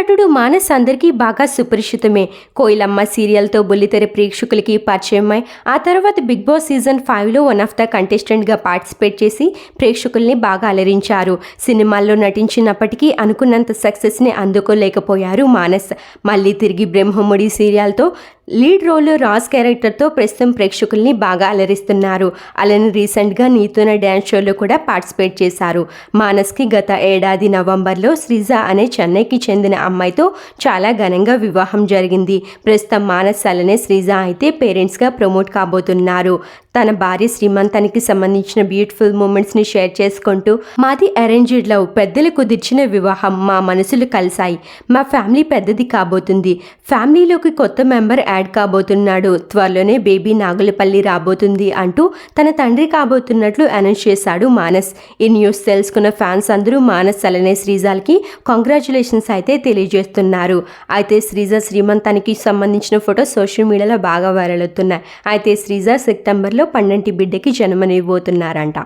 నటుడు మానస్ అందరికీ బాగా సుపరిచితమే. కోయిలమ్మ సీరియల్తో బుల్లితెర ప్రేక్షకులకి పరిచయమై ఆ తర్వాత బిగ్ బాస్ సీజన్ ఫైవ్లో వన్ ఆఫ్ ద కంటెస్టెంట్గా పార్టిసిపేట్ చేసి ప్రేక్షకుల్ని బాగా అలరించారు. సినిమాల్లో నటించినప్పటికీ అనుకున్నంత సక్సెస్ని అందుకోలేకపోయారు మానస్. మళ్ళీ తిరిగి బ్రహ్మముడి సీరియల్తో లీడ్ రోల్లో రాజ్ క్యారెక్టర్తో ప్రస్తుతం ప్రేక్షకుల్ని బాగా అలరిస్తున్నారు. అలానే రీసెంట్గా నీతోన డ్యాన్స్ షోలో కూడా పార్టిసిపేట్ చేశారు. మానస్కి గత ఏడాది నవంబర్లో శ్రీజ అనే చెన్నైకి చెందిన అమ్మాయితో చాలా ఘనంగా వివాహం జరిగింది. ప్రస్తుతం మానస్ అలానే శ్రీజ అయితే పేరెంట్స్గా ప్రమోట్ కాబోతున్నారు. తన భార్య శ్రీమంతానికి సంబంధించిన బ్యూటిఫుల్ మూమెంట్స్ని షేర్ చేసుకుంటూ మాది అరేంజ్డ్ లవ్ పెద్దలు కుదిర్చిన వివాహం మా మనసులు కలిశాయి. మా ఫ్యామిలీ పెద్దది కాబోతుంది. ఫ్యామిలీలోకి కొత్త మెంబర్ యాడ్ కాబోతున్నాడు. త్వరలోనే బేబీ నాగులపల్లి రాబోతుంది అంటూ తన తండ్రి కాబోతున్నట్లు అనౌన్స్ చేశాడు మానస్. ఈ న్యూస్ తెలుసుకున్న ఫ్యాన్స్ అందరూ మానస్ అలానే శ్రీజాల్కి కంగ్రాచులేషన్స్ అయితే తెలియజేస్తున్నారు. అయితే శ్రీజ శ్రీమంతానికి సంబంధించిన ఫోటో సోషల్ మీడియాలో బాగా వైరల్ అవుతున్నాయి. అయితే శ్రీజ సెప్టెంబర్లో పన్నెంటి బిడ్డకి జన్మనివ్వబోతున్నారంట.